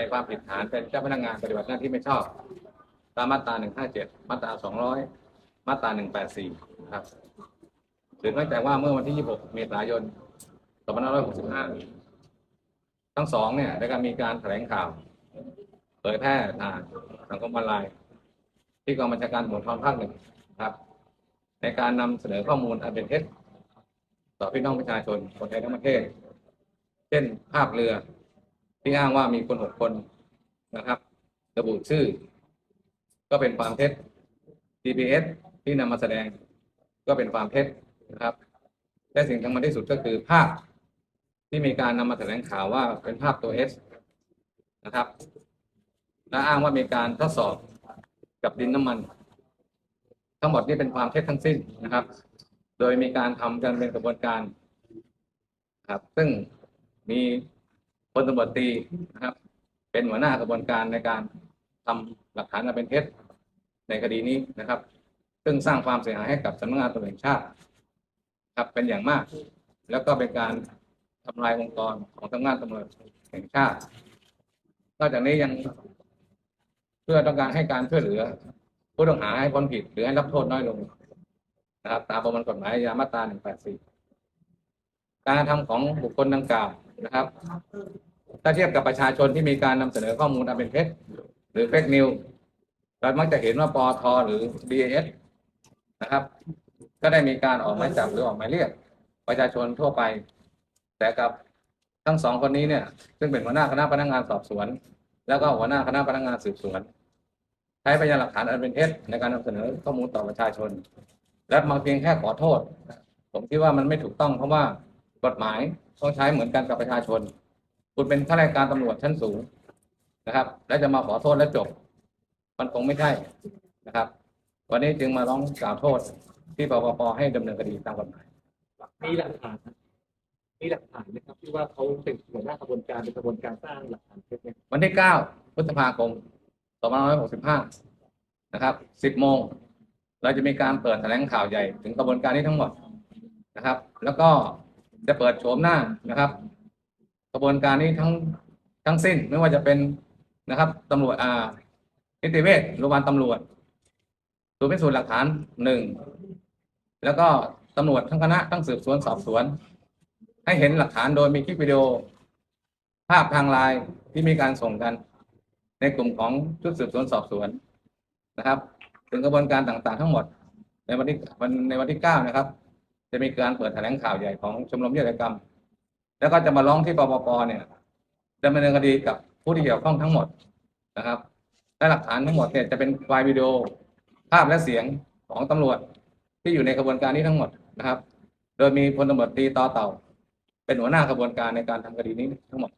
ในความผิดฐานเป็นเจ้าพนักงานปฏิบัติหน้าที่ไม่ชอบ ตามมาตรา 157 มาตรา 200 มาตรา 184 ครับสืบเนื่องจากว่าเมื่อวันที่ 26 เมษายน 2565 ทั้งสองเนี่ยได้การมีการแถลงข่าว เผยแพร่ทางสังคมออนไลน์ ที่กองบัญชาการตำรวจภูธรภาคหนึ่งครับ ในการนำเสนอข้อมูลอันเป็นเท็จต่อพี่น้องประชาชนคนไทยทั้งประเทศ เช่นภาพเรือ ที่อ้างว่ามีคนหกคนนะครับ ระบุชื่อ ก็เป็นความเท็จ GPS ที่นำมาแสดง ก็เป็นความเท็จนะครับ และสิ่งสำคัญที่สุดก็คือภาพที่มีการนำมาแถลงข่าวว่าเป็นภาพตัว S นะครับ และอ้างว่ามีการทดสอบกับดินน้ำมัน ทั้งหมดนี่เป็นความเท็จทั้งสิ้นนะครับ โดยมีการทำกันเป็นกระบวนการครับ ซึ่งมี พลตำรวจตีนะครับ เป็นหัวหน้ากระบวนการในการทำหลักฐานอันเป็นเท็จในคดีนี้นะครับ ซึ่งสร้างความเสียหายให้กับสำนักงานตำรวจแห่งชาติครับเป็นอย่างมาก แล้วก็เป็นการทำลายองค์กรของสำนักงานตำรวจแห่งชาติ นอกจากนี้ยังเพื่อต้องการให้การช่วยเหลือ ผู้ต้องหาให้พ้นผิดหรือให้รับโทษน้อยลงนะครับ ตามประมวลกฎหมายอาญามาตรา 184 การทำของบุคคลดังกล่าว นะครับ ถ้าเทียบกับประชาชนที่มีการนำเสนอข้อมูลอันเป็นเท็จหรือเฟกนิวเรามักจะเห็นว่าปอทหรือ BAS นะครับ ก็ได้มีการออกหมายจับหรือออกหมายเรียก ประชาชนทั่วไป แต่กับทั้งสองคนนี้เนี่ย ซึ่งเป็นหัวหน้าคณะพนักงานสอบสวน แล้วก็หัวหน้าคณะพนักงานสืบสวน ใช้พยานหลักฐานอันเป็นเท็จในการนำเสนอข้อมูลต่อประชาชน และมาเพียงแค่ขอโทษ ผมคิดว่ามันไม่ถูกต้องเพราะว่า กฎหมายต้องใช้เหมือนกันกับประชาชน คุณเป็นข้าราชการตำรวจชั้นสูงนะครับ และจะมาขอโทษและจบ มันคงไม่ใช่นะครับ วันนี้จึงมาร้องกล่าวโทษที่ปปปให้ดำเนินคดีตามกฎหมายมีหลักฐานนะมีหลักฐานนะครับที่ว่าเขาเป็นหัวหน้ากระบวนการเป็นกระบวนการสร้างหลักฐานเท็จเนี่ยวันที่9พฤษภาคม2565นะครับ10โมงเราจะมีการเปิดแถลงข่าวใหญ่ถึงกระบวนการนี้ทั้งหมดนะครับ แล้วก็ จะเปิดโฉมหน้านะครับ กระบวนการนี้ทั้งทั้งสิ้นไม่ว่าจะเป็นนะครับตำรวจอ่านิติเวชโรงพยาบาลตำรวจศูนย์พิสูจน์หลักฐานหนึ่งแล้วก็ตำรวจทั้งคณะทั้งสืบสวนสอบสวน ให้เห็นหลักฐานโดยมีคลิปวิดีโอ ภาพทางไลน์ที่มีการส่งกัน ในกลุ่มของชุดสืบสวนสอบสวนนะครับ ถึงกระบวนการต่างๆ ทั้งหมด ในวันที่วันในวันที่เก้านะครับ จะมีการเปิดแถลงข่าวใหญ่ของชมรมนิติกรรม แล้วก็จะมาร้องที่ปปปเนี่ยดำเนินคดีกับผู้ที่เกี่ยวข้องทั้งหมดนะครับและหลักฐานทั้งหมดเนี่ยจะเป็นไฟล์วิดีโอภาพและเสียงของตำรวจที่อยู่ในกระบวนการนี้ทั้งหมดนะครับ โดยมีพลตำรวจตีต่อเต่า เป็นหัวหน้ากระบวนการในการทำคดีนี้ทั้งหมด